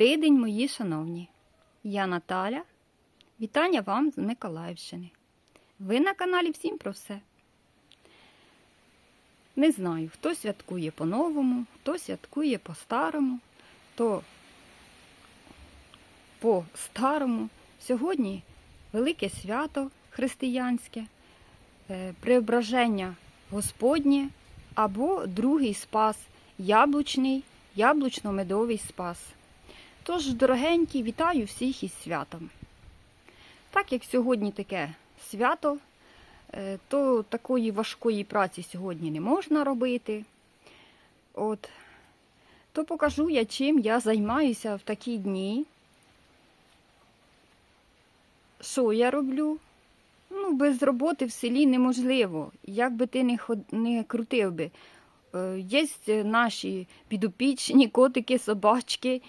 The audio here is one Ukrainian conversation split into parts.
Добрий день, мої шановні. Я Наталя. Вітання вам з Миколаївщини. Ви на каналі Всім про все. Не знаю, хто святкує по-новому, хто святкує по-старому, то по-старому. Сьогодні велике свято християнське, е, преображення Господнє або другий спас, яблучний, яблучно-медовий спас. Тож, дорогенькі, вітаю всіх із святом. Так як сьогодні таке свято, е, то такої важкої праці сьогодні не можна робити. От, то покажу я, чим я займаюся в такі дні. Що я роблю? Ну, без роботи в селі неможливо. Як би ти не, ход... не крутив би. Е, Є наші підопічні котики, собачки,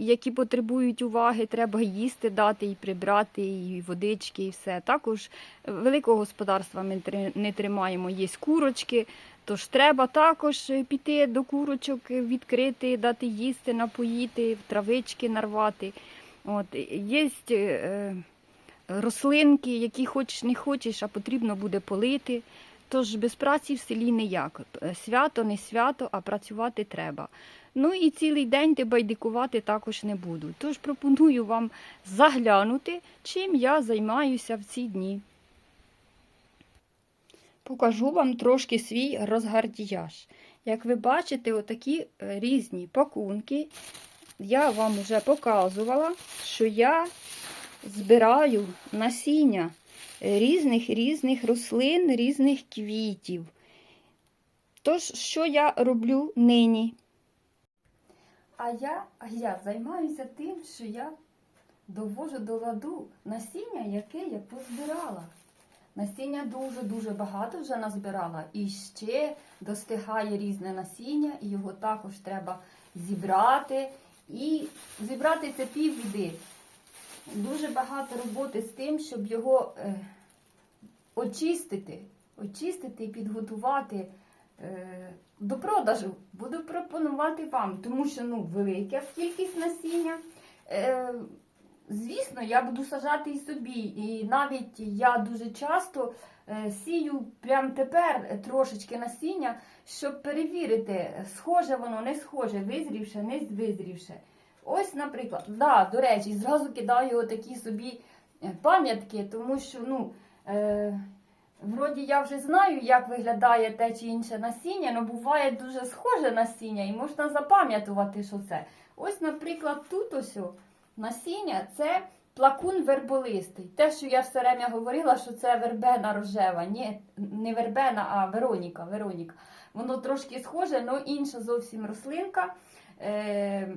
які потребують уваги, треба їсти дати, і прибрати, і водички, і все. Також великого господарства ми не тримаємо, є курочки, тож треба також е, піти до курочок, е, відкрити, дати їсти, напоїти, травички нарвати. От, є е, рослинки, які хочеш не хочеш, а потрібно буде полити. Тож без праці в селі ніяк. Е, Свято не свято, а працювати треба. Ну і цілий день ти байдикувати також не буду. Тож пропоную вам заглянути, чим я займаюся в ці дні. Покажу вам трошки свій розгардіяж. Як ви бачите, отакі е, різні пакунки. Я вам вже показувала, що я збираю насіння різних різних рослин, різних квітів. Тож, що я роблю нині? А я, а я займаюся тим, що я довожу до ладу насіння, яке я позбирала. Насіння дуже-дуже багато вже назбирала. І ще достигає різне насіння, і його також треба зібрати. І зібрати це півбіди. Дуже багато роботи з тим, щоб його е, очистити, очистити і підготувати е, до продажу. Буду пропонувати вам, тому що ну, велика кількість насіння. Е, звісно, я буду сажати і собі. І навіть я дуже часто е, сію прямо тепер трошечки насіння, щоб перевірити, схоже воно, не схоже, визрівше, не визрівше. Ось, наприклад, да, до речі, зразу кидаю такі собі е, пам'ятки, тому що, ну, е, вроді я вже знаю, як виглядає те чи інше насіння, але буває дуже схоже насіння і можна запам'ятувати, що це. Ось, наприклад, тут ось насіння це плакун верболистий. Те, що я все время говорила, що це вербена рожева. Ні, не вербена, а Вероніка. Вероніка. Воно трошки схоже, але інша зовсім рослинка. Е,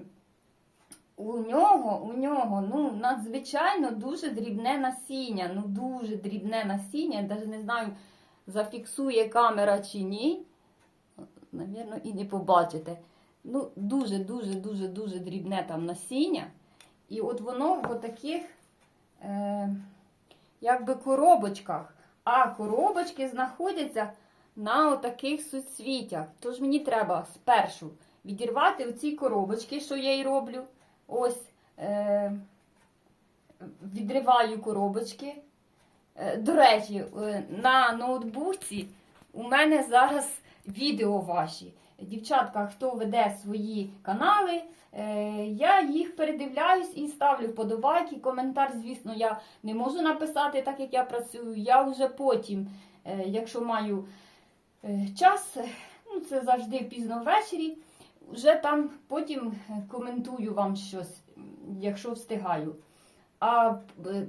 у нього, у нього ну, надзвичайно дуже дрібне насіння. Ну, дуже дрібне насіння. Я навіть не знаю, зафіксує камера чи ні. Навірно, і не побачите. Ну, дуже-дуже дуже дрібне там насіння. І от воно в таких е, якби коробочках. А коробочки знаходяться на отаких суцвітях. Тож мені треба спершу відірвати оці коробочки, що я й роблю. Ось е, відриваю коробочки. Е, до речі, е, на ноутбуці у мене зараз відео ваші. Дівчатка, хто веде свої канали, е, я їх передивляюсь і ставлю вподобайки. Коментар, звісно, я не можу написати, так як я працюю. Я вже потім, якщо маю час, ну це завжди пізно ввечері, вже там потім е, коментую вам щось, якщо встигаю. А е,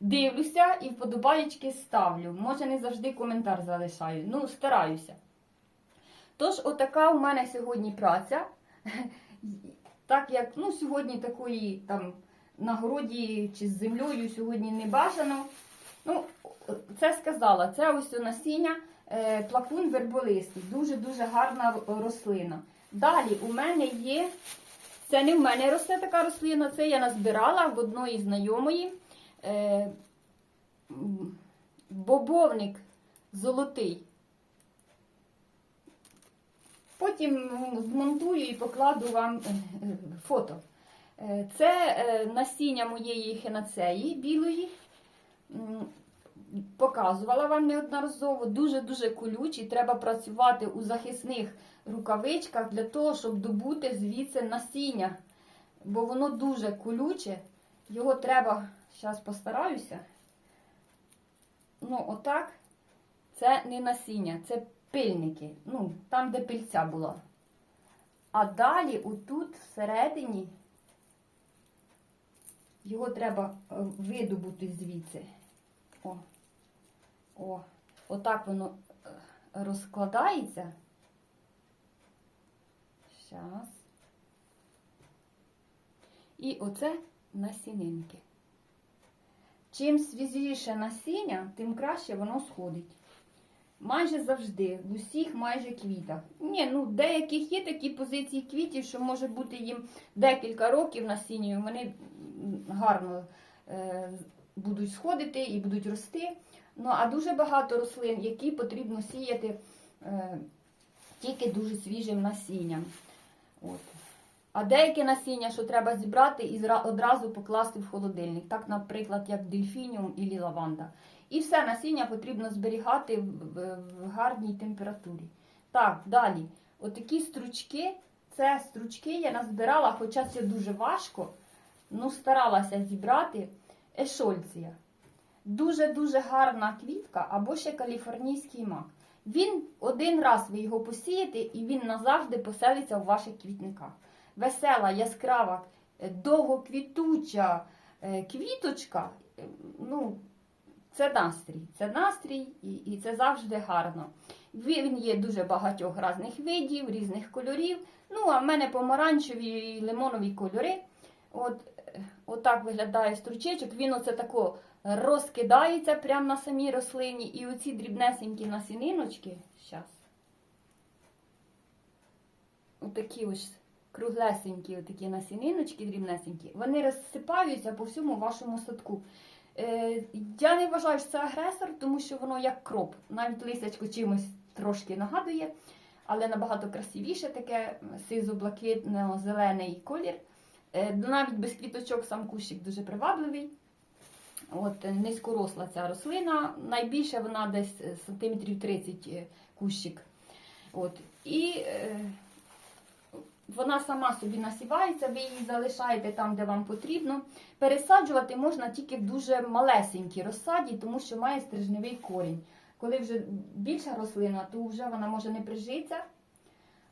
дивлюся і вподобаєчки ставлю. Може, не завжди коментар залишаю. Ну, стараюся. Тож, отака у мене сьогодні праця. Так як ну, сьогодні такої там на чи з землею сьогодні не бажано. Ну, це сказала, це ось насіння е, плакун верболистий. Дуже-дуже гарна рослина. Далі у мене є, це не в мене росте така рослина, це я назбирала в одної знайомої. Е, бобовник золотий. Потім ну, змонтую і покладу вам е, е, фото. Е, Це насіння моєї хінацеї білої. Показувала вам неодноразово. Дуже-дуже колючі. Треба працювати у захисних рукавичках для того, щоб добути звідси насіння. Бо воно дуже колюче. Його треба, зараз постараюся. Ну, отак. Це не насіння, це пильники. Ну, там, де пильця була. А далі, отут, всередині, його треба е, видобути звідси. О. О. Отак воно е, розкладається. Щас. І оце насінинки. Чим свіжіше насіння, тим краще воно сходить. Майже завжди, в усіх майже квітах. Ні, ну деяких є такі позиції квітів, що може бути їм декілька років насінню, і вони гарно е, будуть сходити і будуть рости. Ну, а дуже багато рослин, які потрібно сіяти е, тільки дуже свіжим насінням. От. А деяке насіння, що треба зібрати і одразу покласти в холодильник. Так, наприклад, як дельфініум і лаванда. І все насіння потрібно зберігати в, гарній температурі. Так, далі. Отакі стручки. Це стручки я назбирала, хоча це дуже важко. Ну, старалася зібрати. Ешольція. Дуже-дуже гарна квітка або ще каліфорнійський мак. Він один раз ви його посієте, і він назавжди поселиться у ваших квітниках. Весела, яскрава, е, довгоквітуча е, квіточка. е, Ну, це настрій. Це настрій і, і це завжди гарно. Він є дуже багатьох різних видів, різних кольорів. Ну, а в мене помаранчеві і лимонові кольори. От, отак виглядає стручечок. Він оце тако розкидається прямо на самій рослині. І оці дрібнесенькі насіниночки, щас. Отакі ось круглесенькі отакі насіниночки, дрібнесенькі, вони розсипаються по всьому вашому садку. Е, я не вважаю, що це агресор, тому що воно як кроп. Навіть лисячко чимось трошки нагадує, але набагато красивіше таке сизо-блакитно-зелений колір. Е, навіть без квіточок сам кущик дуже привабливий. От, е, низькоросла ця рослина, найбільше вона десь е, сантиметрів 30 е, кущик. От. І е, вона сама собі насівається, ви її залишаєте там, де вам потрібно. Пересаджувати можна тільки в дуже малесенькій розсаді, тому що має стрижневий корінь. Коли вже більша рослина, то вже вона може не прижитися,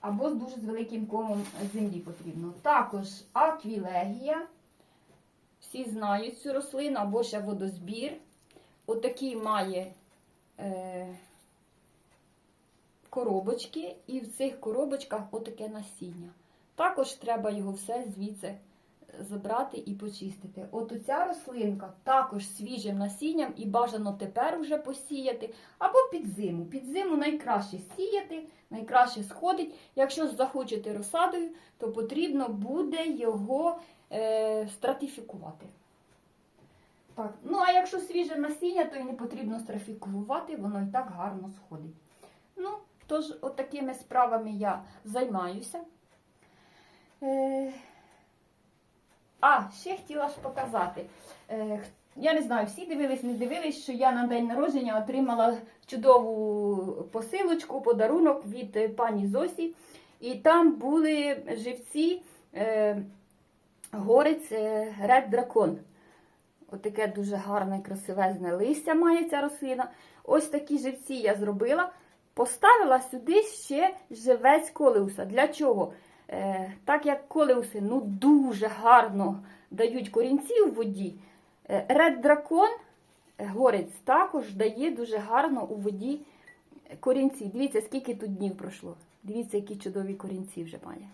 або з дуже з великим комом землі потрібно. Також аквілегія. Всі знають цю рослину, або ще водозбір. Отакий має е, коробочки, і в цих коробочках отаке насіння. Також треба його все звідси забрати і почистити. От оця рослинка також свіжим насінням і бажано тепер вже посіяти, або під зиму. Під зиму найкраще сіяти, найкраще сходить. Якщо захочете розсадою, то потрібно буде його е, стратифікувати. Так. Ну, а якщо свіже насіння, то і не потрібно стратифікувати, воно і так гарно сходить. Ну, тож, от справами я займаюся. Е... А, ще хотіла ж показати. Е, я не знаю, всі дивились, не дивились, що я на день народження отримала чудову посилочку, подарунок від пані Зосі. І там були живці е, горець е, Red Dragon. Отаке дуже гарне, красивезне листя має ця рослина. Ось такі живці я зробила. Поставила сюди ще живець колеуса. Для чого? Е, так як колеуси ну, дуже гарно дають корінці у воді, е, Red Dragon, е, горець, також дає дуже гарно у воді корінці. Дивіться, скільки тут днів пройшло. Дивіться, які чудові корінці вже має.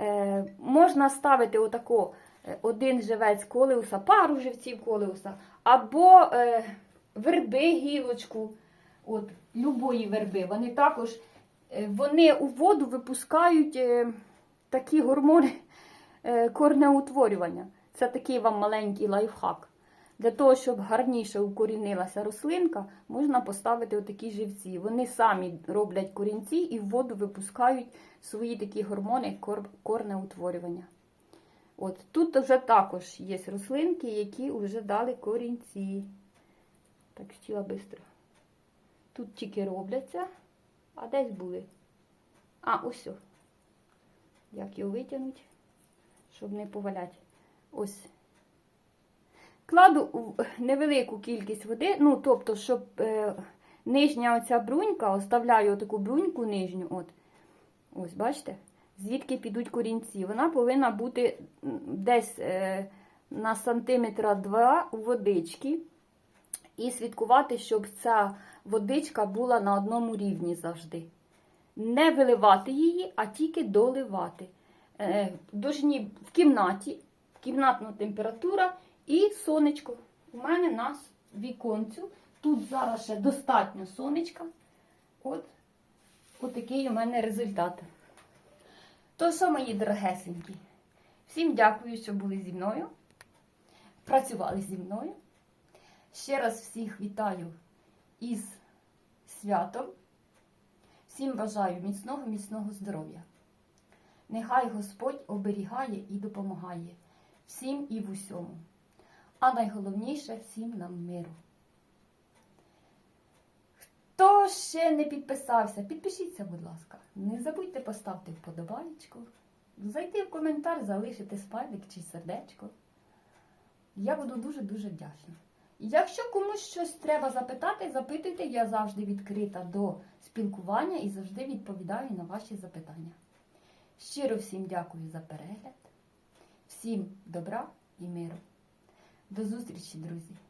Е, можна ставити отако е, один живець колеуса, пару живців колеуса, або е, верби гілочку, от, любої верби. Вони також вони у воду випускають такі гормони корнеутворювання. Це такий вам маленький лайфхак. Для того, щоб гарніше укорінилася рослинка, можна поставити отакі живці. Вони самі роблять корінці і в воду випускають свої такі гормони кор- корнеутворювання. От тут вже також є рослинки, які вже дали корінці. Так, хотіла швидко. Тут тільки робляться, а десь були. А, ось. Як його витягнути, щоб не поваляти. Ось. Кладу невелику кількість води, ну, тобто, щоб е, нижня оця брунька, оставляю таку бруньку нижню, от. Ось, бачите? Звідки підуть корінці. Вона повинна бути десь е, на сантиметра два у водички. І слідкувати, щоб ця водичка була на одному рівні завжди. Не виливати її, а тільки доливати. Е, Должні в кімнаті, кімнатна температура і сонечко. У мене на віконцю. Тут зараз ще достатньо сонечка. От, такий у мене результат. То що, мої дорогесенькі, всім дякую, що були зі мною. Працювали зі мною. Ще раз всіх вітаю із святом. Всім бажаю міцного, міцного здоров'я. Нехай Господь оберігає і допомагає всім і в усьому. А найголовніше всім нам миру. Хто ще не підписався, підпишіться, будь ласка. Не забудьте поставити вподобайку, зайти в коментар, залишити спальник чи сердечко. Я буду дуже-дуже вдячна. Якщо комусь щось треба запитати, запитуйте, я завжди відкрита до спілкування і завжди відповідаю на ваші запитання. Щиро всім дякую за перегляд, всім добра і миру. До зустрічі, друзі!